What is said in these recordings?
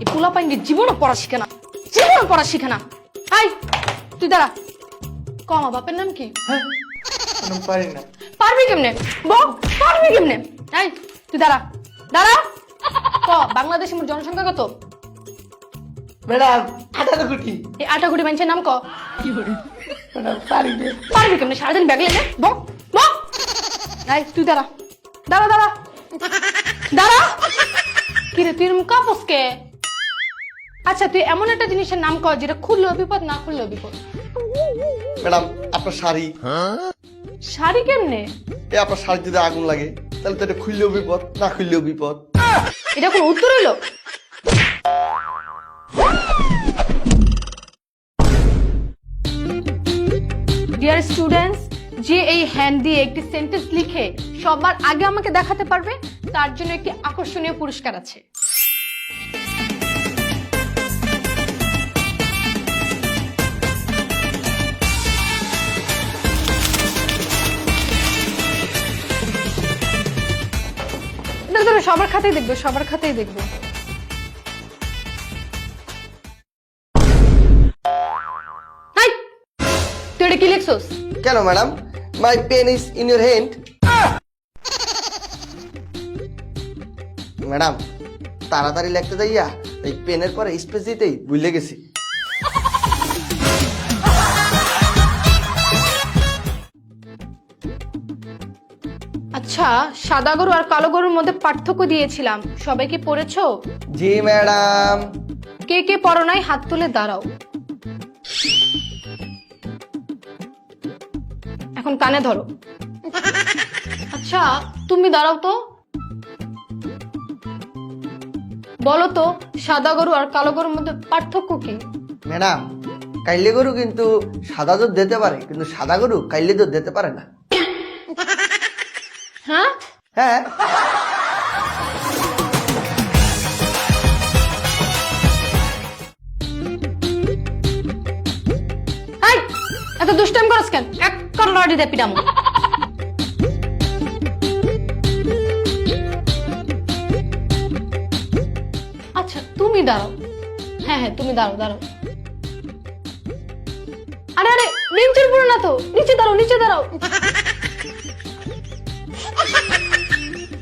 এই পোলা পাইঙ্গে জীবনও পড়া শিখে না। জীবনও পড়া শিখে না। হাই তুই দাঁড়া। ক আমার বাপের নাম কি? হ্যাঁ পারি না। পারবি কেমনে? বল পারবি কেমনে? এই তুই দাঁড়া। দাঁড়া। ক বাংলাদেশে মোট জনসংখ্যা কত? ম্যাডাম আঠারো কোটি এই আটা কোটি মানুষের নাম ক? ম্যাডাম পারি পারবি কেমনে? সারাদিন ব্যাগ লেগে ব ব এই তুই দাঁড়া। দাঁড়া দাঁড়া। দাঁড়া। কি রে তুই এরকম কাপস কে? আচ্ছা তুই এমন একটা জিনিসের নাম কর যেটা খুললেও বিপদ না খুললেও বিপদ। ম্যাডাম আপনার শাড়ি। শাড়ি কেমনে? এ আপনার শাড়ি যদি আগুন লাগে তাহলে তো এটা খুললেও বিপদ না খুললেও বিপদ। এটা কোন উত্তর হইল ডিয়ার স্টুডেন্টস যে এই হ্যান্ড দিয়ে একটি সেন্টেন্স লিখে সবার আগে আমাকে দেখাতে পারবে তার জন্য একটি আকর্ষণীয় পুরস্কার আছে। সবার খাতেই দেখবে, সবার খাতেই দেখবে। তুই এটা কি লিখছস? কেন madam? My pen is in your hand madam, তাড়াতাড়ি লিখতে যাইয়া এই পেনের পরে স্পেস দিতেই ভুলে গেছি। আচ্ছা সাদা গরু আর কালো গরুর মধ্যে পার্থক্য দিয়েছিলাম। সবাই কি পড়েছো? জি ম্যাডাম। কে কে পড়ো নাই হাত তুলে দাঁড়াও। এখন কানে ধরো। আচ্ছা তুমি দাঁড়াও তো। বলো তো সাদা গরু আর কালো গরুর মধ্যে পার্থক্য কি? ম্যাডাম কাইলে গরু কিন্তু সাদা দুধ দিতে পারে কিন্তু সাদা গরু কাইলে দুধ দিতে পারে না। হ্যাঁ? হ্যাঁ। এত দুষ্টাম করস কেন? এক কর লড়ি দে পিটামো। আচ্ছা তুমি দাঁড়াও। হ্যাঁ হ্যাঁ তুমি দাঁড়াও দাঁড়াও। আরে আরে বেঞ্চের পুরো না তো? নিচে দাঁড়াও নিচে দাঁড়াও।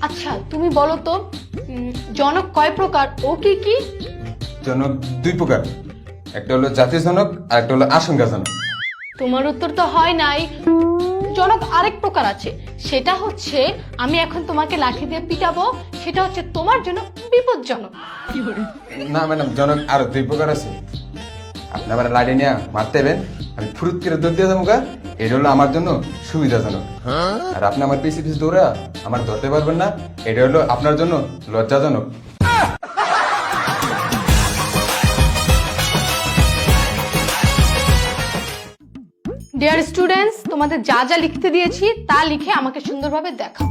আচ্ছা তুমি বলো তো জনক কয় প্রকার ও কি কি? জনক দুই প্রকার। একটা হলো জাতীয় জনক আর একটা হলো আশঙ্কাজনক তোমার উত্তর তো হয় নাই। জনক আরেক প্রকার আছে। সেটা হচ্ছে আমি এখন তোমাকে লাঠি দিয়ে পিটাবো সেটা হচ্ছে তোমার জন্য বিপজ্জনক। না ম্যাডাম জনক আরও দুই প্রকার আছে। আপনি আবার লাড়ি নিয়ে মারতে হবেন আমি ফুরুত করে দৌড় দিয়ে যাব গা। এটা হলো আমার জন্য সুবিধাজনক। আর আপনি আমার পিছিয়ে পিছিয়ে দৌড়া আমার ধরতে পারবেন না এটা হলো আপনার জন্য লজ্জাজনক। ডিয়ার স্টুডেন্টস তোমাদের যা যা লিখতে দিয়েছি তা লিখে আমাকে সুন্দরভাবে দেখাও।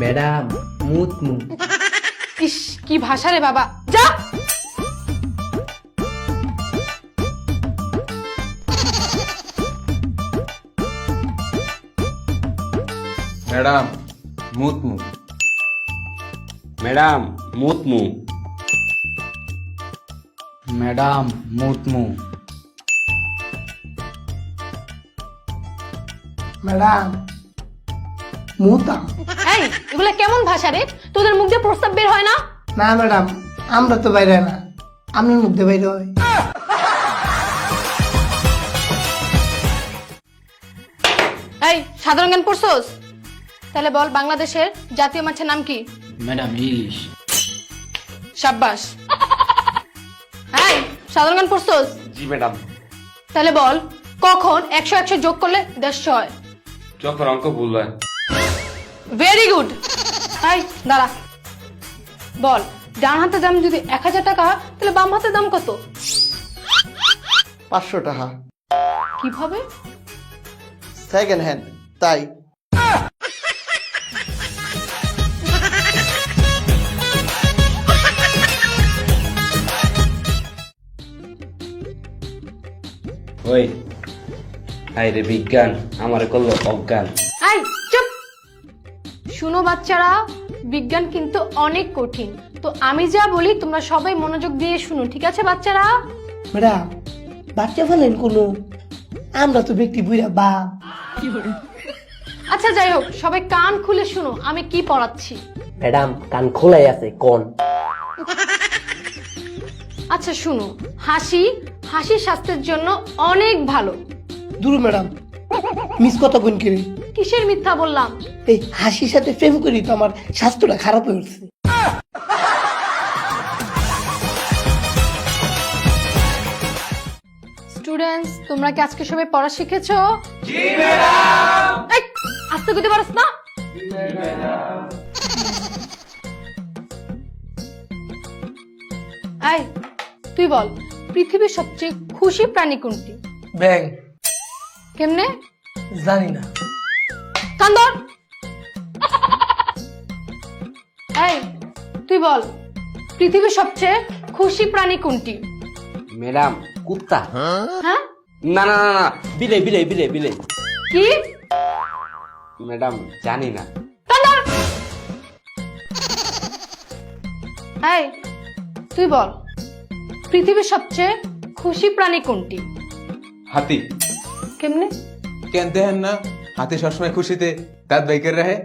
ম্যাডাম মুত মু ইস কি ভাষা রে বাবা। যা! ম্যাডাম মুত মুখ ম্যাডাম মুতমু ম্যাডাম মুত মু। ম্যাডাম মুতা এই এগুলা কেমন ভাষা রে? তোদের মুখ দিয়ে প্রস্তাব বের হয় না? না ম্যাডাম আমরা তো বাইরে না। আপনার মধ্যে বাইরে হয় এই সাধারণ জ্ঞান পড়ছস? তাহলে বল বাংলাদেশের জাতীয় মাছের নাম কি? ম্যাডাম ইলিশ। সাব্বাস। সাধারণ পড়ছস? জি ম্যাডাম। তাহলে বল কখন একশো একশো যোগ করলে দেড়শো হয়? যখন অঙ্ক ভুল হয়। ভেরি গুড এই দাঁড়া। বল ডান হাতের দাম যদি এক হাজার টাকা হয় তাহলে বাম হাতের দাম কত? পাঁচশো টাকা। কীভাবে? সেকেন্ড হ্যান্ড তাই। ওই হাই রে বিজ্ঞান আমারে করল অজ্ঞান। এই চুপ! শুনো বাচ্চারা বিজ্ঞান কিন্তু অনেক কঠিন। তো আমি যা বলি তোমরা সবাই মনোযোগ দিয়ে শুনো ঠিক আছে বাচ্চারা? ম্যাডাম বাচ্চা ফেলেন কোনো? আমরা তো ব্যক্তি বুড়া বাপ আচ্ছা যাই হোক সবাই কান খুলে শুনো আমি কি পড়াচ্ছি? ম্যাডাম কান খোলাই আছে কোন? আচ্ছা শুনো হাসি হাসি স্বাস্থ্যের জন্য অনেক ভালো। দূর ম্যাডাম মিস কথা কোন কিরে? কিসের মিথ্যা বললাম? এই হাসির সাথে প্রেম করি তো আমার স্বাস্থ্যটা খারাপ হয়ে উঠছে। স্টুডেন্টস তোমরা কি আজকে সবাই পড়া শিখেছো? জি ম্যাডাম! আস্তে কইতে পারছ না? এই তুই বল পৃথিবীর সবচেয়ে খুশি প্রাণী কোনটি? ব্যাং। কেমনে? জানি না। কান্দর এই তুই বল পৃথিবীর সবচেয়ে খুশি প্রাণী কোনটি? ম্যাডাম কুত্তা। হ্যাঁ? না না না না বিলে বিলে বিলে বিলে। কি? ম্যাডাম জানি না। এই তুই বল পৃথিবীর সবচেয়ে খুশি প্রাণী কোনটি? হাতি। কেমনে? কেন দেখেন না? হাতি সবসময় খুশিতে দাঁত বাইকের রাহে